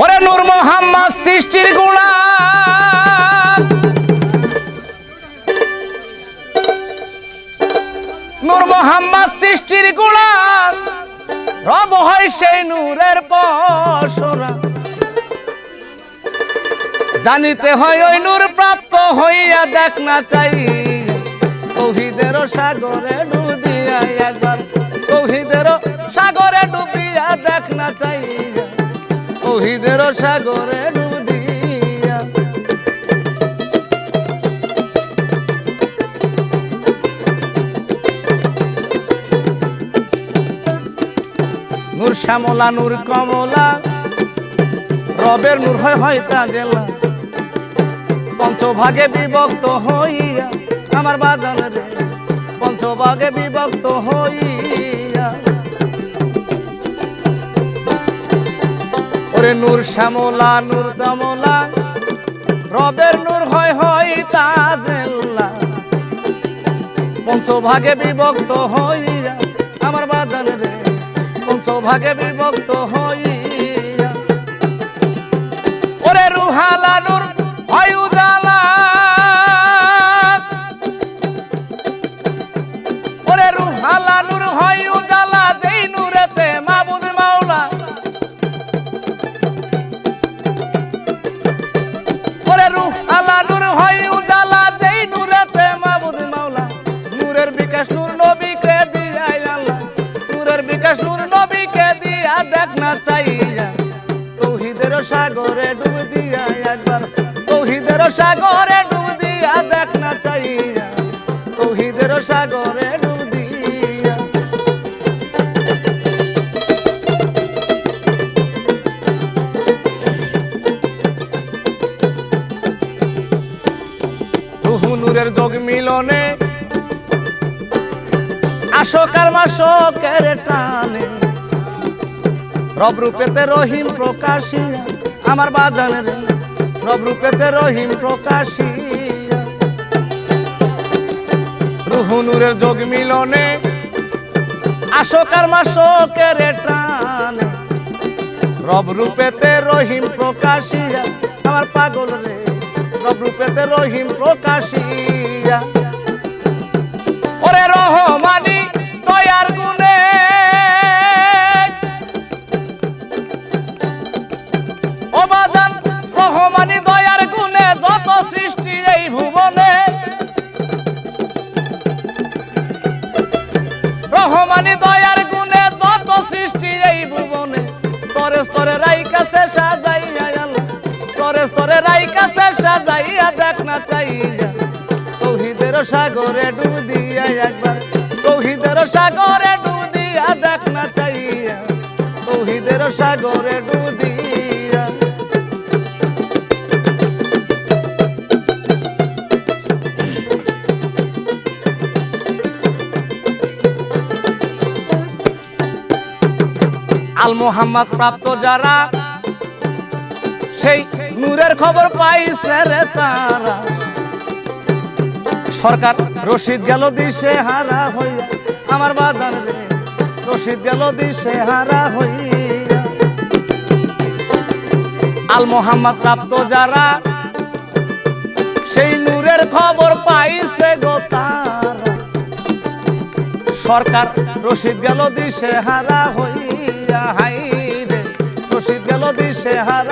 ওরে নূর মোহাম্মদ সৃষ্টির গুণা। নূর মোহাম্মদ সৃষ্টির গুণা। রব হয় সেই নূরের পশরা। জানিতে হয় ওই নূর প্রাপ্ত হইয়া দেখ না চাই। কহিদের সাগরে ডুব দিয়া একবার। কহিদের সাগরে ডুবিয়া দেখ না চাই। কহিদের সাগরে ডুব দিয়া। নূর শ্যামলা, নূর কমলা, রবের নূর হয় হয় তা জেলা। পঞ্চভাগে বিভক্ত হইয়া, আমার বাজান রে, পঞ্চভাগে বিভক্ত হইয়া। ওরে নূর শ্যামলা, নূর দমলা রবের নূর হয় হয় তাজেল্লা জেলা পঞ্চভাগে বিভক্ত হইয়া, আমার বাজান রে, পঞ্চভাগে বিভক্ত হইয়া। ওরে রুহালা নূর, হয় উজালা বিকাশ নূর নবীকে দিয়া আল্লাহ নূরের বিকাশ নূর নবীকে দিয়া দেখ না চাইয়া। তৌহিদের সাগরে ডুব দিয়া একবার। তৌহিদের সাগরে ডুব দিয়া দেখ না চাইয়া। তৌহিদের সাগরে ডুব দিয়া। রুহু নূরের যোগ মিলনে আশোকার মাসকের টানে। রব রূপেতে রহিম প্রকাশিয়া, আমার বাজান রে। রব রূপেতে রহিম প্রকাশিয়া। রুহু যোগ মিলনে, আশোকার মাসকের টানে। রব রূপেতে রহিম প্রকাশিয়া, আমার পাগল রে। রব রূপেতে রহিম প্রকাশিয়া। স্তরে স্তরে রাইকাছে সাজাইয়া দেখ না চাইয়া। তৌহিদের সাগরে ডুব দিয়া একবার। তৌহিদের সাগরে ডুব দিয়া দেখ না চাইয়া। তৌহিদের সাগরে ডুব দিয়া। আল মোহাম্মদ প্রাপ্ত যারা, সেই নূরের খবর পাইছে রে তারা। সরকার রশিদ গেল দিশে হারা হইয়া, আমার বাজার রে রশিদ গেল দিশে হারা হইয়া। আল মোহাম্মদ প্রাপ্ত যারা, সেই নূরের খবর পাইছে গো তারা। সরকার রশিদ গেল দিশে হারা হইয়া, হাই রে, রশিদ গেল দিশে হারা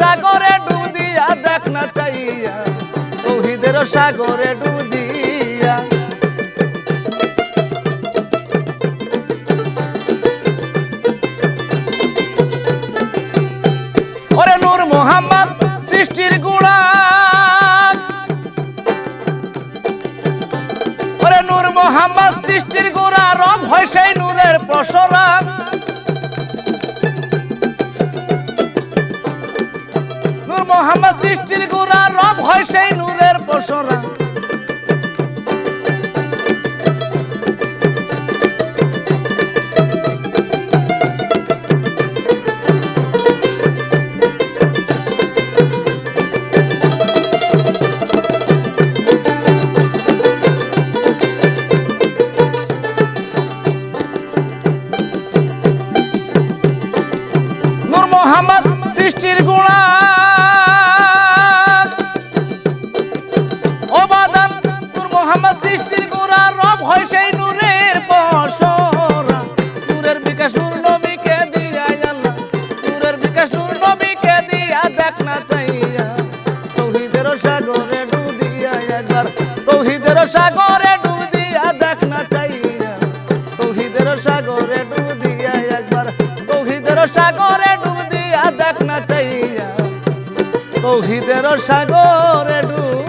সাগরে ডুব দিয়া দেখ না চাইয়া তৌহিদের সাগরে ডুব দিয়া। ওরে নূর মোহাম্মদ, সৃষ্টির গুণা ওরে নূর মোহাম্মদ, সৃষ্টির গোড়া, রব হয় সেই নূরের পসরা হয় সেই নূরের পসরা মোহাম্মদ সৃষ্টির গুণা রব হয় সেই নূরের পসরা নূরের বিকাশ নূর নবীকে দিয়া আল্লাহ। নূরের বিকাশ নূর নবীকে দিয়া দেখ না চাইয়া। তৌহিদের সাগরে ডুব দিয়া একবার। তৌহিদের সাগরে ডুব দিয়া দেখ না চাইয়া। তৌহিদের সাগরে ডুব দিয়া একবার। তৌহিদের সাগরে ডুব দিয়া দেখ না চাইয়া। তৌহিদের সাগরে ডুব